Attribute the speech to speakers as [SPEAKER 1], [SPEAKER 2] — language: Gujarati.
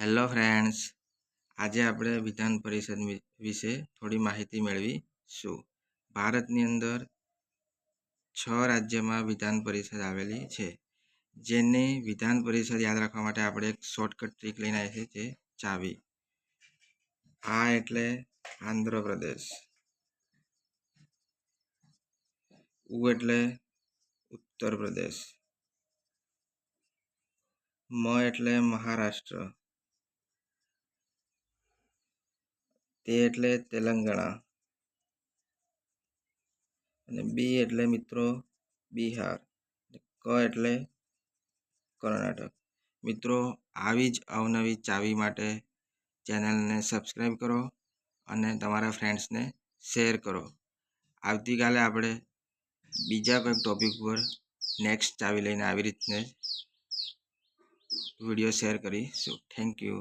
[SPEAKER 1] હેલો ફ્રેન્ડ્સ આજે આપણે વિધાન પરિષદ વિશે થોડી માહિતી મેળવીશું ભારતની અંદર છ રાજ્યમાં વિધાન પરિષદ આવેલી છે. જેને વિધાન પરિષદ યાદ રાખવા માટે આપણે એક શોર્ટકટ ટ્રીક લઈને આવીએ છીએ, જે ચાવી. આ એટલે આંધ્રપ્રદેશ. ઉ એટલે ઉત્તર પ્રદેશ મ એટલે મહારાષ્ટ્ર. તે એટલે તેલંગાણા. અને બી એટલે મિત્રો બિહાર. ક એટલે કર્ણાટક. મિત્રો, આવી જ અવનવી ચાવી માટે ચેનલને સબસ્ક્રાઈબ કરો અને તમારા ફ્રેન્ડ્સને શેર કરો. આવતીકાલે આપણે બીજા કોઈક ટોપિક પર નેક્સ્ટ ચાવી લઈને આવી રીતને વીડિયો શેર કરીશું. Thank you.